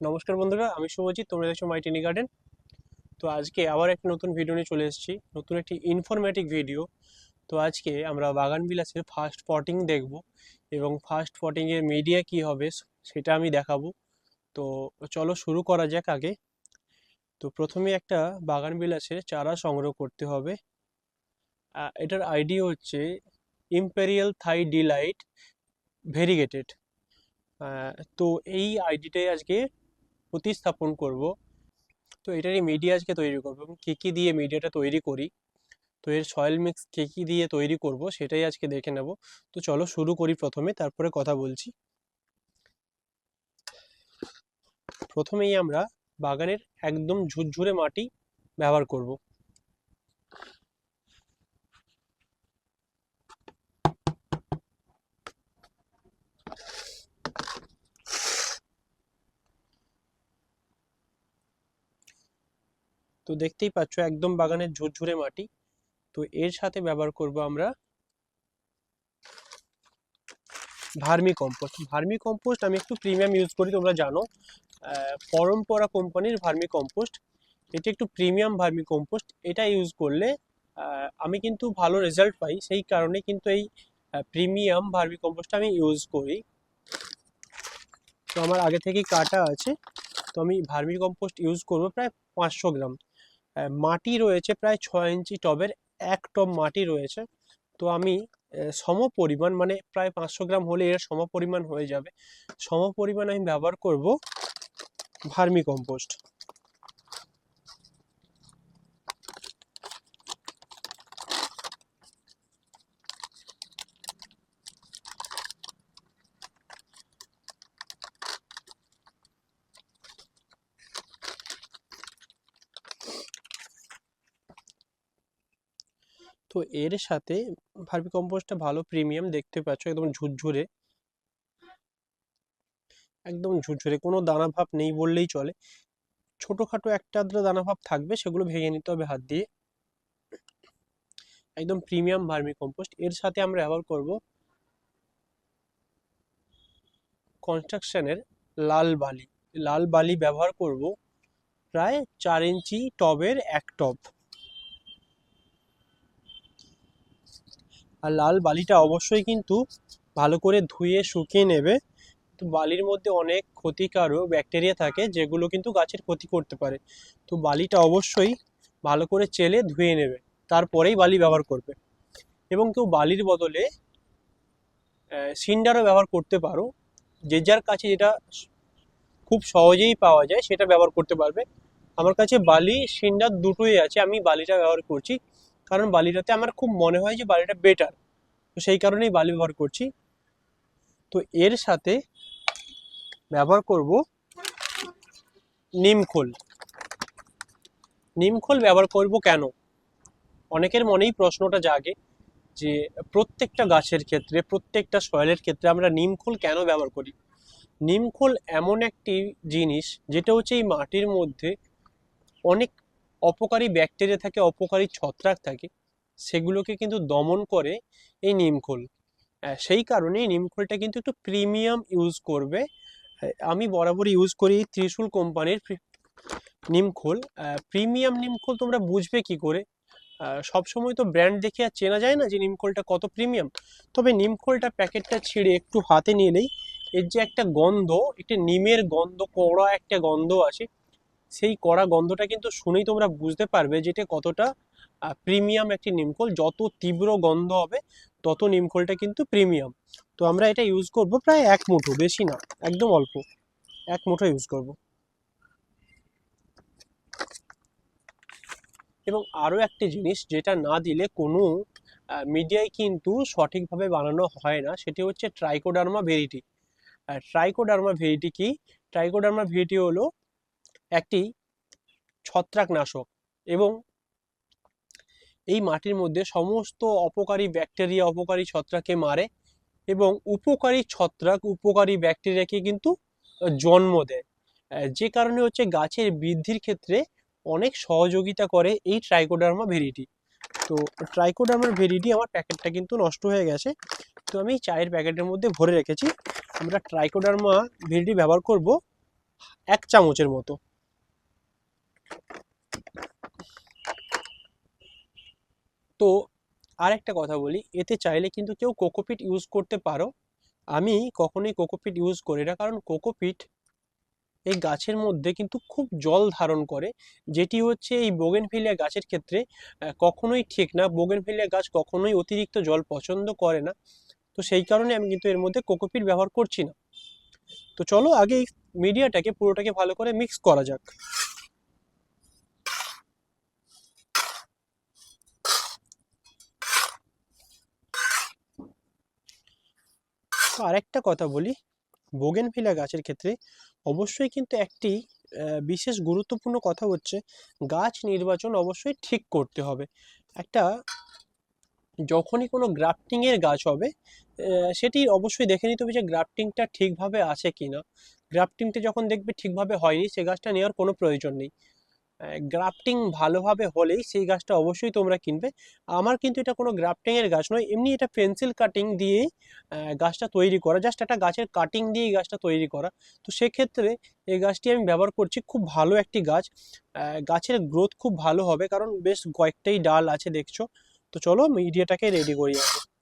নমস্কার বন্ধুরা, আমি শুভজিৎ, তোমরা দেখছ মাই টেনি গার্ডেন। তো আজকে আবার একটা নতুন ভিডিও নিয়ে চলে এসেছি, নতুন একটি ইনফরমেটিভ ভিডিও তো আজকে আমরা বাগান বিলাসের ফার্স্ট পটিং দেখব এবং ফার্স্ট পটিংয়ের মিডিয়া কি হবে সেটা আমি দেখাবো। তো চলো শুরু করা যাক আগে। তো প্রথমে একটা বাগান বিলাসের চারা সংগ্রহ করতে হবে। এটার আইডি হচ্ছে ইম্পেরিয়াল থাই ডিলাইট ভেরিগেটেড তো এই আইডিটাই আজকে প্রতিস্থাপন করব। তো এটারই মিডিয়া আজকে তৈরি করব এবং কী কী দিয়ে মিডিয়াটা তৈরি করি, তো এর সয়েল মিক্স কী কী দিয়ে তৈরি করব সেটাই আজকে দেখে নেব। তো চলো শুরু করি প্রথমে, তারপরে কথা বলছি। প্রথমেই আমরা বাগানের একদম ঝুরঝুরে মাটি ব্যবহার করব। তো দেখতেই পাচ্ছ একদম বাগানের ঝুরঝুরে মাটি। তো এর সাথে ব্যবহার করব আমরা ভার্মি কম্পোস্ট। ভার্মি কম্পোস্ট আমি একটু প্রিমিয়াম ইউজ করি, তোমরা জানো। পরম্পরা কোম্পানির ভার্মি কম্পোস্ট। এটি একটু প্রিমিয়াম ভার্মি কম্পোস্ট। এটা ইউজ করলে আমি কিন্তু ভালো রেজাল্ট পাই। সেই কারণে কিন্তু এই প্রিমিয়াম ভার্মি কম্পোস্টটা আমি ইউজ করি। তো আমার আগে থেকেই কাটা আছে। তো আমি ভার্মি কম্পোস্ট ইউজ করব প্রায় পাঁচশো গ্রাম। মাটি রয়েছে প্রায় ছয় ইঞ্চি টবের, এক টব মাটি রয়েছে। তো আমি সম পরিমাণ মানে প্রায় পাঁচশো গ্রাম হলে এর সম পরিমাণ হয়ে যাবে। সম পরিমাণ আমি ব্যবহার করব ভার্মি কম্পোস্ট তো এর সাথে ভার্মি কম্পোস্টটা ভালো প্রিমিয়াম দেখতে পাচ্ছ, একদম ঝুরঝুরে। একদম ঝুরঝুরে, কোনো দানা ভাব নেই বললেই চলে। ছোটোখাটো একটা আধটা দানা ভাব থাকবে, সেগুলো ভেঙে নিতে হবে হাত দিয়ে। একদম প্রিমিয়াম ভার্মি কম্পোস্ট। এর সাথে আমরা ব্যবহার করব কনস্ট্রাকশনের লাল বালি। লাল বালি ব্যবহার করব প্রায় চার ইঞ্চি টবের এক টব। আর লাল বালিটা অবশ্যই কিন্তু ভালো করে ধুয়ে শুকিয়ে নেবে। তো বালির মধ্যে অনেক ক্ষতিকারক ব্যাকটেরিয়া থাকে, যেগুলো কিন্তু গাছের ক্ষতি করতে পারে। তো বালিটা অবশ্যই ভালো করে চেলে ধুয়ে নেবে, তারপরেই বালি ব্যবহার করবে। এবং কেউ বালির বদলে সিন্ডারও ব্যবহার করতে পারো। যে যার কাছে যেটা খুব সহজেই পাওয়া যায়, সেটা ব্যবহার করতে পারবে। আমার কাছে বালি, সিন্ডার দুটোই আছে, আমি বালিটা ব্যবহার করছি। কারণ বালিটাতে আমার খুব মনে হয় যে বালিটা বেটার তো সেই কারণেই বালি ব্যবহার করছি। তো এর সাথে ব্যবহার করব নিমখোল নিমখোল ব্যবহার করব কেন? অনেকের মনেই প্রশ্নটা জাগে যে প্রত্যেকটা গাছের ক্ষেত্রে, প্রত্যেকটা সয়েলের ক্ষেত্রে আমরা নিমখোল কেন ব্যবহার করি? নিমখোল এমন একটি জিনিস যেটা হচ্ছে এই মাটির মধ্যে অনেক অপকারী ব্যাকটেরিয়া থাকে, অপকারী ছত্রাক থাকে, সেগুলোকে কিন্তু দমন করে এই নিমখোল সেই কারণে নিমখোলটা কিন্তু একটু প্রিমিয়াম ইউজ করবে। আমি বরাবর ইউজ করি ত্রিশূল কোম্পানির নিমখোল প্রিমিয়াম নিমখোল তোমরা বুঝবে কি করে? সবসময় তো ব্র্যান্ড দেখে আর চেনা যায় না যে নিমখোলটা কত প্রিমিয়াম তবে নিমখোলটা প্যাকেটটা ছিঁড়ে একটু হাতে নিলেই এর যে একটা গন্ধ, একটা নিমের গন্ধ, কড়া একটা গন্ধ আছে সেই কড়া গন্ধটা কিন্তু শুনেই তোমরা বুঝতে পারবে যে এটা কতটা প্রিমিয়াম একটি নিমখোল। যত তীব্র গন্ধ হবে, তত নিমখোলটা কিন্তু প্রিমিয়াম তো আমরা এটা ইউজ করব প্রায় এক মুঠো, বেশি না, একদম অল্প। এক মুঠো ইউজ করব। এবং আরও একটি জিনিস যেটা না দিলে কোনো মিডিয়ায় কিন্তু সঠিকভাবে বানানো হয় না, সেটি হচ্ছে ট্রাইকোডার্মা ভেরিটি ট্রাইকোডার্মা ভেরিটি কি? ট্রাইকোডার্মা ভেরিটি হলো একটি ছত্রাকনাশক এবং এই মাটির মধ্যে সমস্ত অপকারী ব্যাকটেরিয়া, অপকারী ছত্রাককে মারে এবং উপকারী ছত্রাক, উপকারী ব্যাকটেরিয়াকে কিন্তু জন্ম দেয়। যে কারণে হচ্ছে গাছের বৃদ্ধির ক্ষেত্রে অনেক সহযোগিতা করে এই ট্রাইকোডার্মা ভেরিটি। তো ট্রাইকোডার্মার ভেরিটি আমার প্যাকেটটা কিন্তু নষ্ট হয়ে গেছে। তো আমি চায়ের প্যাকেটের মধ্যে ভরে রেখেছি। আমরা ট্রাইকোডার্মা ভেরিটি ব্যবহার করব এক চামচের মতো। তো আর একটা কথা বলি, এতে চাইলে কিন্তু কেউ কোকোপিট ইউজ করতে পারো। আমি কখনোই কোকোপিট ইউজ করি না, কারণ কোকোপিট এই গাছের মধ্যে কিন্তু খুব জল ধারণ করে, যেটি হচ্ছে এই বোগেনভিলিয়া গাছের ক্ষেত্রে কখনোই ঠিক না। বোগেনভিলিয়া গাছ কখনোই অতিরিক্ত জল পছন্দ করে না। তো সেই কারণে আমি কিন্তু এর মধ্যে কোকোপিট ব্যবহার করছি না। তো চলো আগে এই মিডিয়াটাকে পুরোটাকে ভালো করে মিক্স করা যাক। তো আরেকটা কথা বলি। বোগেনভিলিয়া গাছের ক্ষেত্রে অবশ্যই কিন্তু একটি বিশেষ গুরুত্বপূর্ণ কথা হচ্ছে, গাছ নির্বাচন অবশ্যই ঠিক করতে হবে। একটা যখনই কোনো গ্রাফটিংয়ের গাছ হবে সেটি অবশ্যই দেখে নিতে হবে যে গ্রাফটিংটা ঠিকভাবে আছে কিনা। গ্রাফটিংটা যখন দেখবে ঠিকভাবে হয়নি, সে গাছটা নেওয়ার কোনো প্রয়োজন নেই। গ্রাফটিং ভালোভাবে হলেই সেই গাছটা অবশ্যই তোমরা কিনবে। আমার কিন্তু এটা কোনো গ্রাফটিংয়ের গাছ নয়, এমনি এটা পেন্সিল কাটিং দিয়ে গাছটা তৈরি করা জাস্ট একটা গাছের কাটিং দিয়েই গাছটা তৈরি করা। তো সেক্ষেত্রে এই গাছটি আমি ব্যবহার করছি খুব ভালো একটি গাছ। গাছের গ্রোথ খুব ভালো হবে, কারণ বেশ কয়েকটাই ডাল আছে দেখছ। তো চলো মিডিয়াটাকে রেডি করি আগে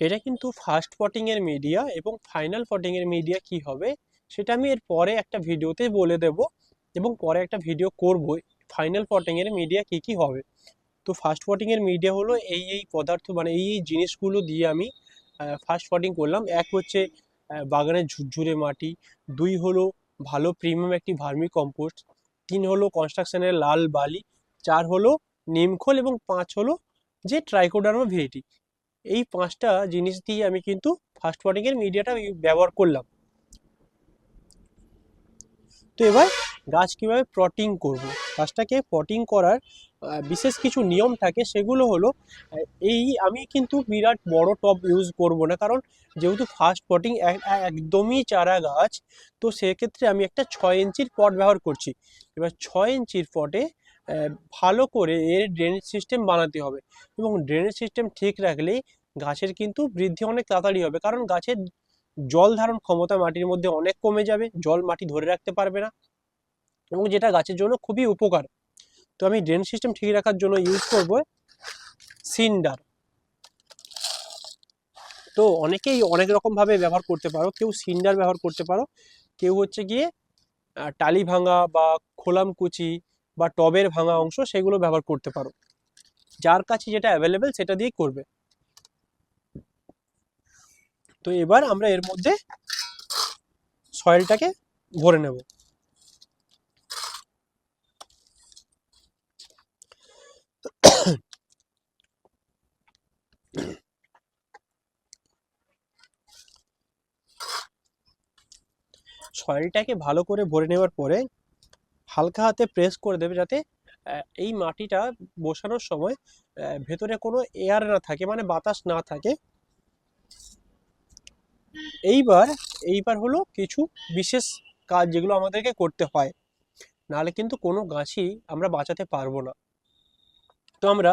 এটা কিন্তু ফার্স্ট পটিং এর মিডিয়া এবং ফাইনাল পটিং এর মিডিয়া কি হবে, সেটা আমি এর পরে একটা ভিডিওতে বলে দেব এবং পরে একটা ভিডিও করব ফাইনাল পটিং এর মিডিয়া কি কি হবে। তো ফার্স্ট পটিং এর মিডিয়া হলো এই এই পদার্থ মানে এই এই জিনিসগুলো দিয়ে আমি ফার্স্ট পটিং করলাম। এক হচ্ছে বাগানের ঝুরঝুরে মাটি, দুই হলো ভালো প্রিমিয়াম একটি ভার্মি কম্পোস্ট তিন হলো কনস্ট্রাকশনের লাল বালি, চার হলো নিমখোল এবং পাঁচ হলো যে ট্রাইকোডার্মা ভিএটি এই পাঁচটা জিনিস দিয়ে আমি কিন্তু ফার্স্ট এর মিডিয়াটা ব্যবহার করলাম। তো এবার গাছ কীভাবে পটিং করব? গাছটাকে পটিং করার বিশেষ কিছু নিয়ম থাকে, সেগুলো হলো এই আমি কিন্তু বিরাট বড় টব ইউজ করব না, কারণ যেহেতু ফার্স্ট পটিং একদমই চারা গাছ, তো সেক্ষেত্রে আমি একটা ছয় ইঞ্চির পট ব্যবহার করছি। এবার ছয় ইঞ্চির পটে ভালো করে এর ড্রেনেজ সিস্টেম বানাতে হবে। এবং ড্রেনেজ সিস্টেম ঠিক রাখলেই গাছের কিন্তু বৃদ্ধি অনেক তাড়াতাড়ি হবে। কারণ গাছের জল ধারণ ক্ষমতা মাটির মধ্যে অনেক কমে যাবে, জল মাটি ধরে রাখতে পারবে না এবং যেটা গাছের জন্য খুবই উপকার। তো আমি ড্রেন সিস্টেম ঠিক রাখার জন্য ইউজ করব সিন্ডার তো অনেকেই অনেক রকম ভাবে ব্যবহার করতে পারো, কেউ সিন্ডার ব্যবহার করতে পারো, কেউ হচ্ছে গিয়ে টালি ভাঙা বা খোলাম কুচি বা টবের ভাঙা অংশ সেগুলো ব্যবহার করতে পারো। যার কাছে যেটা অ্যাভেলেবেল সেটা দিয়েই করবে। তো এবার আমরা এর মধ্যে সয়েলটাকে ভরে নেব। সয়েলটাকে ভালো করে ভরে নেওয়ার পরে হালকা হাতে প্রেস করে দেবে যাতে এই মাটিটা বসানোর সময় ভেতরে কোনো এয়ার না থাকে মানে বাতাস না থাকে। এইবার এইবার হলো কিছু বিশেষ কাজ যেগুলো আমাদেরকে করতে হয়। নাহলে কিন্তু কোনো গাছই আমরা বাঁচাতে পারব না। তো আমরা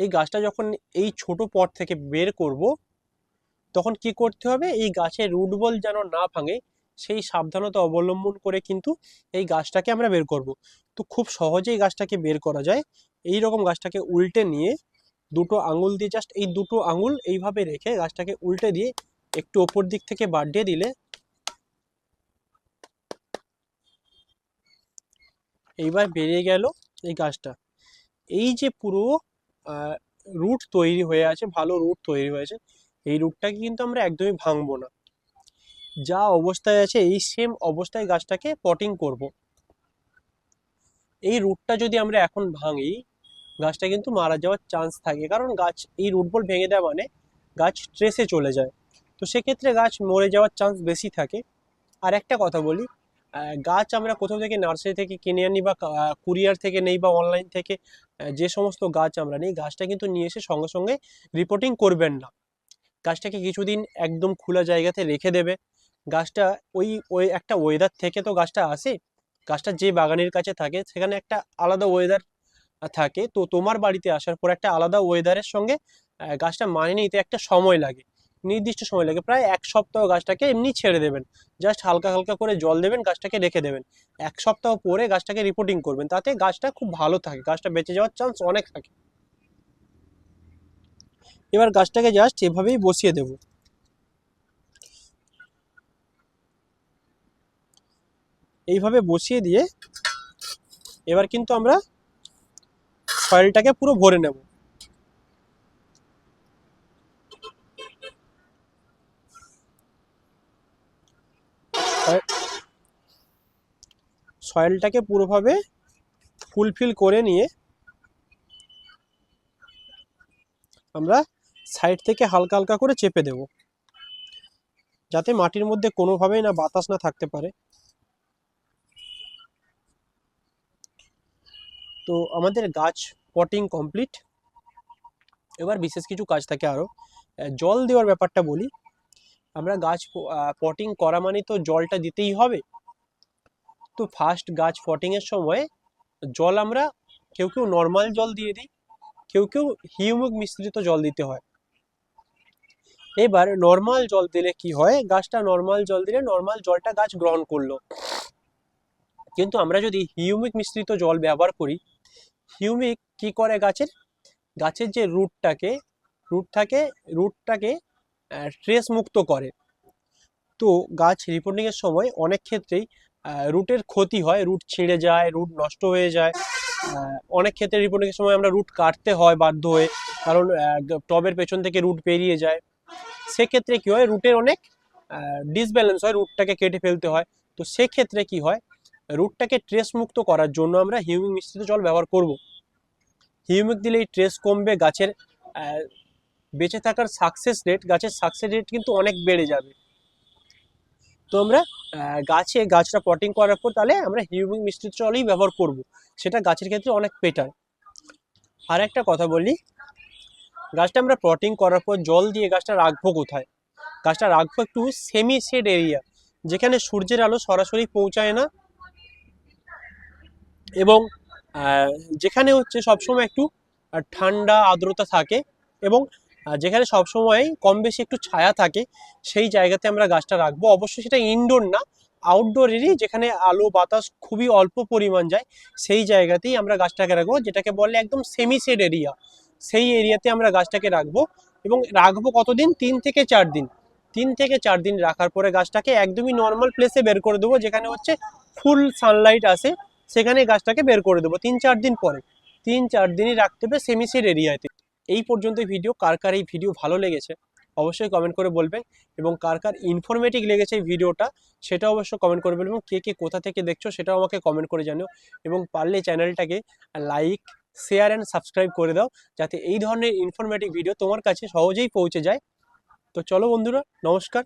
এই গাছটা যখন এই ছোট পট থেকে বের করব, তখন কি করতে হবে? এই গাছের রুট বল যেন না ভাঙে, সেই সাবধানতা অবলম্বন করে কিন্তু এই গাছটাকে আমরা বের করব। তো খুব সহজেই গাছটাকে বের করা যায়। এই রকম গাছটাকে উল্টে নিয়ে, দুটো আঙুল দিয়ে জাস্ট এই দুটো আঙুল এইভাবে রেখে গাছটাকে উল্টে দিয়ে একটু ওপর দিক থেকে বাড়িয়ে দিলে এইবার বেরিয়ে গেল এই গাছটা। এই যে পুরো রুট তৈরি হয়ে আছে, ভালো রুট তৈরি হয়েছে, এই রুটটাকে কিন্তু আমরা একদমই ভাঙবো না। যা অবস্থায় আছে, এই সেম অবস্থায় গাছটাকে পটিং করব। এই রুটটা যদি আমরা এখন ভাঙি, গাছটা কিন্তু মারা যাওয়ার চান্স থাকে। কারণ গাছ, এই রুট বল ভেঙে দেওয়া মানে গাছ স্ট্রেসে চলে যায়। তো সেক্ষেত্রে গাছ মরে যাওয়ার চান্স বেশি থাকে। আর একটা কথা বলি গাছ আমরা কোথাও থেকে নার্সারি থেকে কিনে আনি বা কুরিয়ার থেকে নেই বা অনলাইন থেকে যে সমস্ত গাছ আমরা নিই, গাছটা কিন্তু নিয়ে এসে সঙ্গে সঙ্গে রিপোর্টিং করবেন না। গাছটাকে কিছুদিন একদম খোলা জায়গাতে রেখে দেবে। গাছটা ওই ওই একটা ওয়েদার থেকে তো গাছটা আসে, গাছটা যে বাগানের কাছে থাকে, সেখানে একটা আলাদা ওয়েদার থাকে। তো তোমার বাড়িতে আসার পর একটা আলাদা ওয়েদারের সঙ্গে গাছটা মানিয়ে নিতে একটা সময় লাগে। নির্দিষ্ট সময় লাগে। প্রায় এক সপ্তাহ গাছটাকে এমনি ছেড়ে দেবেন। জাস্ট হালকা হালকা করে জল দেবেন, গাছটাকে রেখে দেবেন। এক সপ্তাহ পরে গাছটাকে রিপোর্টিং করবেন। তাতে গাছটা খুব ভালো থাকে, গাছটা বেঁচে যাওয়ার চান্স অনেক থাকে। এবার গাছটাকে জাস্ট এভাবেই বসিয়ে দেব। এইভাবে বসিয়ে দিয়ে এবার কিন্তু আমরা সয়েলটাকে পুরো ভরে নেব। সয়েলটাকে পুরোভাবে ফুলফিল করে নিয়ে আমরা সাইড থেকে হালকা হালকা করে চেপে দেব। যাতে মাটির মধ্যে কোনোভাবেই না বাতাস না থাকতে পারে। তো আমাদের গাছ পটিং কমপ্লিট এবার বিশেষ কিছু কাজ থাকে আরও জল দেওয়ার ব্যাপারটা বলি। আমরা গাছ পটিং করা মানে তো জলটা দিতেই হবে। তো ফার্স্ট গাছ পটিংয়ের সময় জল আমরা কেউ কেউ নর্মাল জল দিয়ে দিই, কেউ কেউ হিউমিক মিশ্রিত জল দিতে হয়। এবার নর্মাল জল দিলে কি হয়? গাছটা নর্মাল জল দিলে নর্মাল জলটা গাছ গ্রহণ করল। কিন্তু আমরা যদি হিউমিক মিশ্রিত জল ব্যবহার করি, হিউমিক কি করে গাছের? গাছের যে রুটটাকে রুটটাকে রুটটাকে ট্রেস মুক্ত করে। তো গাছ রিপোর্টিংয়ের সময় অনেক ক্ষেত্রেই রুটের ক্ষতি হয় রুট ছিঁড়ে যায় রুট নষ্ট হয়ে যায়। অনেক ক্ষেত্রে রিপোর্টিংয়ের সময় আমরা রুট কাটতে হয় বাধ্য হয়ে, কারণ টবের পেছন থেকে রুট বেরিয়ে যায়। সেক্ষেত্রে কি হয় রুটের অনেক ডিসব্যালেন্স হয় রুটটাকে কেটে ফেলতে হয়। তো সেক্ষেত্রে কি হয় রুটটাকে ট্রেস মুক্ত করার জন্য আমরা হিউমিক মিশ্রিত জল ব্যবহার করব। হিউমিক দিলে এই ট্রেস কমবে, গাছের বেঁচে থাকার সাকসেস রেট গাছের সাকসেস রেট কিন্তু অনেক বেড়ে যাবে। তো আমরা গাছে, গাছটা পটিং করার পর তাহলে আমরা হিউমিং মিশ্রিত জলই ব্যবহার করব। সেটা গাছের ক্ষেত্রে অনেক বেটার আর একটা কথা বলি, গাছটা আমরা পটিং করার পর জল দিয়ে গাছটা রাখব কোথায়? গাছটা রাখব একটু সেমি শেড এরিয়া যেখানে সূর্যের আলো সরাসরি পৌঁছায় না এবং যেখানে হচ্ছে সবসময় একটু ঠান্ডা, আর্দ্রতা থাকে এবং যেখানে সবসময় কম বেশি একটু ছায়া থাকে, সেই জায়গাতে আমরা গাছটা রাখব। অবশ্যই সেটা ইনডোর না আউটডোরেরই যেখানে আলো, বাতাস খুবই অল্প পরিমাণ যায়, সেই জায়গাতেই আমরা গাছটাকে রাখব, যেটাকে বলে একদম সেমি শেড এরিয়া সেই এরিয়াতে আমরা গাছটাকে রাখব এবং রাখব কতদিন? তিন থেকে চার দিন। তিন থেকে চার দিন রাখার পরে গাছটাকে একদমই নর্মাল প্লেসে বের করে দেবো, যেখানে হচ্ছে ফুল সানলাইট আসে, সেখানে গাছটাকে বের করে দেবো তিন চার দিন পরে। তিন চার দিনই রাখতে হবে সেমি শেড এরিয়াতে এই পর্যন্ত ভিডিও কার কার এই ভিডিও ভালো লেগেছে, অবশ্যই কমেন্ট করে বলবেন। এবং কার কার ইনফরমেটিভ লেগেছে এই ভিডিওটা সেটা অবশ্যই কমেন্ট করে বলবেন। এবং কে কে কোথা থেকে দেখছ, সেটাও আমাকে কমেন্ট করে জানিও। এবং পারলে চ্যানেলটাকে লাইক শেয়ার অ্যান্ড সাবস্ক্রাইব করে দাও, যাতে এই ধরনের ইনফরমেটিভ ভিডিও তোমার কাছে সহজেই পৌঁছে যায়। তো চলো বন্ধুরা, নমস্কার।